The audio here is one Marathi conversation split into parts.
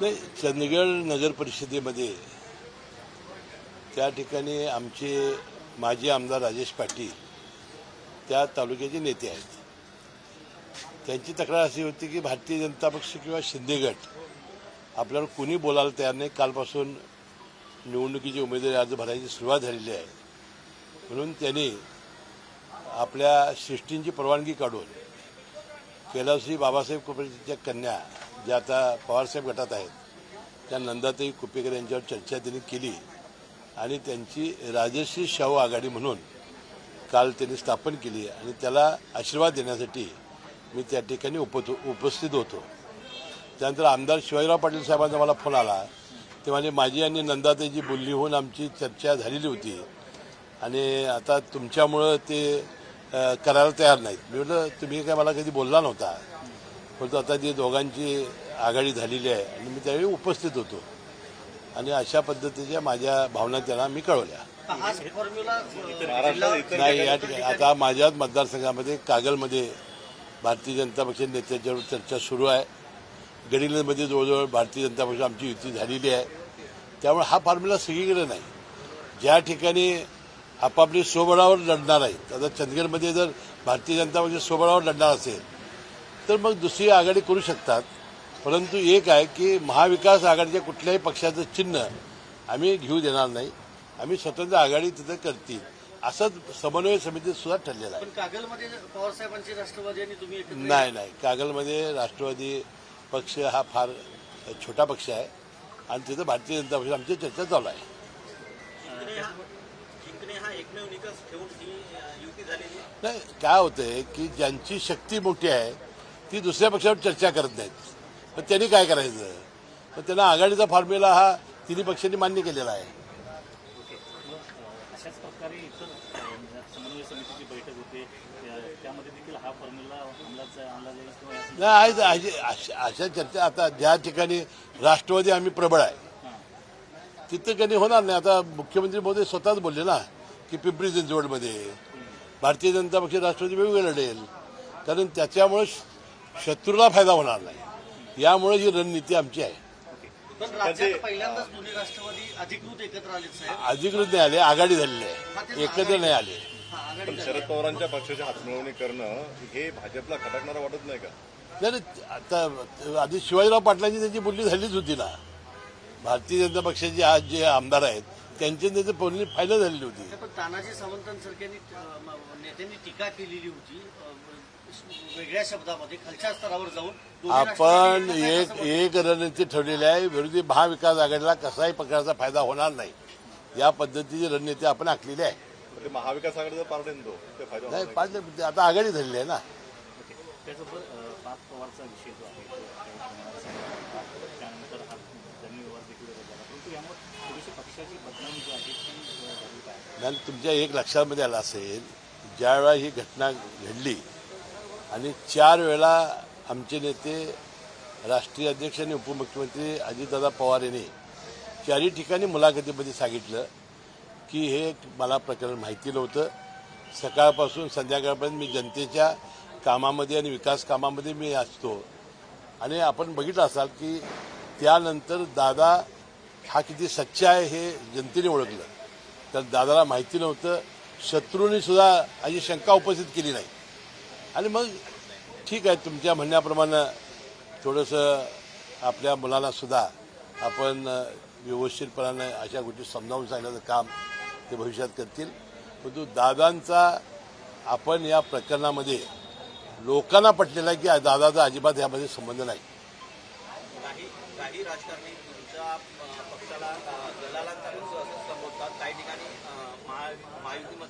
नाही चंदगड नगर परिषदेमध्ये त्या ठिकाणी आमचे माजी आमदार राजेश पाटील त्या तालुक्याचे नेते आहेत. त्यांची तक्रार अशी होती की भारतीय जनता पक्ष किंवा शिंदेगट आपल्याला कुणी बोलायला तयार नाही. कालपासून निवडणुकीची उमेदवारी अर्ज भरायची सुरुवात झालेली आहे. म्हणून त्यांनी आपल्या सृष्टींची परवानगी काढून कैलासजी बाबासाहेब कुपेच्या कन्या ज्या आता पवारसाहेब गटात आहेत त्या नंदाताई कुपेकर यांच्यावर चर्चा त्यांनी केली आणि त्यांची राजश्री शाहू आघाडी म्हणून काल त्यांनी स्थापन केली आणि त्याला आशीर्वाद देण्यासाठी मी त्या ठिकाणी उपत उपस्थित होतो. त्यानंतर आमदार शिवाजीराव पाटील साहेबांचा मला फोन आला. ते म्हणजे माझी आणि नंदाताईची बोलली होऊन आमची चर्चा झालेली होती आणि आता तुमच्यामुळं ते करायला तयार नाहीत. मी म्हटलं तुम्ही काय मला कधी बोलला नव्हता? परंतु आता ती दोघांची आघाडी झालेली आहे आणि मी त्यावेळी उपस्थित होतो. आणि अशा पद्धतीच्या माझ्या भावना त्यांना मी कळवल्या. नाही या ठिकाणी आता माझ्याच मतदारसंघामध्ये कागलमध्ये भारतीय जनता पक्ष नेत्यांच्यावर चर्चा सुरू आहे. गडिंग्लजमध्ये जवळजवळ भारतीय जनता पक्ष आमची युती झालेली आहे. त्यामुळे हा फॉर्म्युला सगळीकडे नाही. ज्या ठिकाणी आपापली स्वबळावर लढणार आहेत आता चंदगडमध्ये जर भारतीय जनता पक्ष स्वबळावर लढणार असेल तर मग दुसरी आघाडी करू शकतात. परंतु एक आहे की महाविकास आघाडीच्या कुठल्याही पक्षाचं चिन्ह आम्ही घेऊ देणार नाही. आम्ही स्वतंत्र आघाडी तिथं करतील. असंच समन्वय समितीत सुद्धा ठरलेलं आहे. पण कागलमध्ये पवार साहेबांची राष्ट्रवादी आणि तुम्ही एकत्र नाही नाही. कागलमध्ये राष्ट्रवादी पक्ष हा फार छोटा पक्ष आहे. आणि तिथं भारतीय जनता पक्ष आमची चर्चा चालू आहे. नाही काय होतंय की ज्यांची शक्ती मोठी आहे ती दुसऱ्या पक्षावर चर्चा करत नाहीत. मग त्यांनी काय करायचं? तर त्यांना आघाडीचा फॉर्म्युला हा तिन्ही पक्षांनी मान्य केलेला आहे. अशाच प्रकारे इतर अ, समन्वय समितीची बैठक होते. त्या- त्यामध्ये देखील हा फॉर्म्युला अंमलात आणला जाईल किंवा यासाठी- नाही आज अशी- चर्चा आता ज्या ठिकाणी राष्ट्रवादी आम्ही प्रबळ आहे तिथं कधी होणार नाही. आता मुख्यमंत्री मोदी स्वतःच बोलले ना की पिंपरी चिंचवडमध्ये भारतीय जनता पक्ष राष्ट्रवादी वेगवेगळे लढेल. कारण त्याच्यामुळे शत्रूला फायदा होणार नाही. यामुळे ही रणनीती आमची आहे. पण राज्यात पहिल्यांदाच दोन्ही राष्ट्रवादी अधिकृत एकत्र आलेत साहेब. अधिकृत नाही आले आघाडी झालेली आहे. एकत्र नाही आले. हा आघाडी पण शरद पवारांच्या पक्षाची हातमिळवणी करणं हे भाजपला खटकणारं वाटत नाही का? नाही नाही, आता आधी शिवाजीराव पाटलांची त्यांची बोलणी झालीच होती ना. भारतीय जनता पक्षाचे आज जे आमदार आहेत त्यांची त्यांची बोलणी फायनल झालेली होती. पण तानाजी सावंतांसारख्यांनी अ, म- नेत्यांनी टीका केलेली होती. अ, वेगळ्या शब्दामध्ये खालच्या स्तरावर जाऊन दोन्ही आपण एक एक रणनीती ठेवलेली आहे. विरोधी महाविकास आघाडीला कसाही प्रकारचा फायदा होणार नाही. या पद्धतीची रणनीती आपण आखलेली आहे. ते महाविकास आघाडीचा पार्ट नाही आता आघाडी झालेली आहे ना. त्यानंतर तुमच्या एक लक्षामध्ये आलं असेल ज्यावेळा ही घटना घडली आणि चार वेळा आमचे नेते राष्ट्रीय अध्यक्ष आणि उपमुख्यमंत्री अजितदादा पवार यांनी चारही ठिकाणी मुलाखतीमध्ये सांगितलं की हे मला प्रकरण माहिती नव्हतं. सकाळपासून संध्याकाळपर्यंत मी जनतेच्या कामामध्ये आणि विकास कामामध्ये मी असतो. आणि आपण बघितलं असाल की त्यानंतर दादा हा किती सच्चा आहे हे जनतेने ओळखलं. तर दादाला माहिती नव्हतं. शत्रूंनी सुद्धा अशी शंका उपस्थित केली नाही. आणि मग ठीक आहे तुमच्या म्हणण्याप्रमाणे थोडंसं आपल्या मुलालासुद्धा आपण व्यवस्थितपणानं अशा गोष्टी समजावून सांगण्याचं काम ते भविष्यात करतील. परंतु दादांचा आपण या प्रकरणामध्ये लोकांना पटलेला आहे की दादाचा अजिबात यामध्ये संबंध नाही काही काही राजकारणी तुमच्या अ, पक्षाला अ, दलालांचा पक्ष असं संबोधतात काही ठिकाणी अ, महा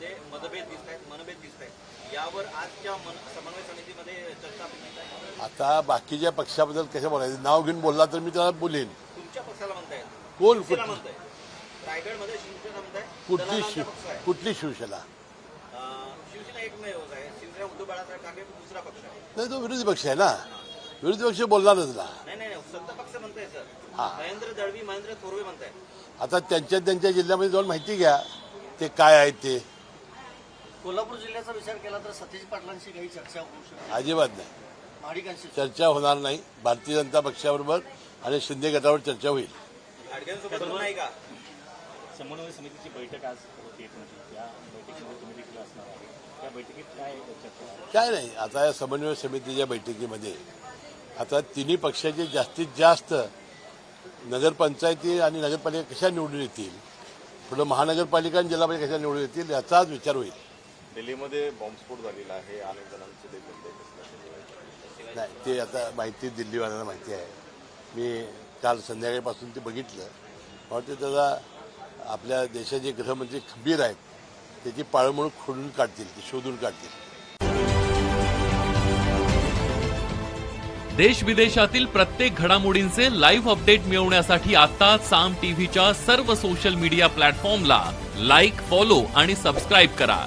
महायुतीमध्ये मतभेद दिसत आहेत मनभेद दिसत आहेत यावर आजच्या मन समन्वय समितीमध्ये चर्चा. आता बाकीच्या पक्षाबद्दल कसं बोलायचं? नाव घेऊन बोलला तर मी त्याला बोलेन. तुमच्या पक्षाला म्हणतायत कोण? म्हणताय? रायगडमध्ये शिवसेना म्हणताय? कुठली कुठली शिवसेना? शिवसेना एकमेव आहे. शिवसेना उद्धव बाळासाहेब ठाकरे दुसरा पक्ष आहे. नाही तो विरोधी पक्ष आहे ना? विरोधी पक्ष बोलणारच ना. नाही नाही नाही, सत्ता पक्ष म्हणताय सर. हा. महेंद्र दळवी महेंद्र थोरवे म्हणताय आता त्यांच्या त्यांच्या जिल्ह्यामध्ये जाऊन माहिती घ्या. ते काय आहे ते? कोल्हापूर जिल्ह्याचा विचार केला तर सतीश पाटलांशी काही चर्चा होऊ शकते. अजिबात नाही. महाडिकांशी. चर्चा होणार नाही. भारतीय जनता पक्षाबरोबर आणि शिंदे गटावर चर्चा होईल. नाही का? समन्वय समितीची बैठक आज होती तुमची त्या बैठकीमध्ये तुम्ही देखील असणार आहे त्या बैठकीत काय चर्चा आहे? काय नाही. आता या समन्वय समितीच्या बैठकीमध्ये आता तिन्ही पक्षाचे जास्तीत जास्त नगरपंचायती आणि नगरपालिका कशा निवडून येतील? पुढं महानगरपालिका आणि जिल्हा परिषद कशा निवडून येतील? याचाच विचार होईल. दिल्लीमध्ये बॉम्बस्फोट झालेला आहे अनेक जणांचे देखील नाही ते आता माहिती दिल्लीवाल्यांना माहिती आहे. मी काल संध्याकाळपासून ते बघितलं. वाटतं त्याचा आपल्या देशाचे गृहमंत्री खंबीर आहेत त्याची पाळंमुळं खोडून काढतील ती शोधून काढतील. देश विदेशातील प्रत्येक घडामोडींचे लाईव्ह अपडेट मिळवण्यासाठी आता साम टीव्हीच्या सर्व सोशल मीडिया प्लॅटफॉर्मला लाईक फॉलो आणि सबस्क्राईब करा.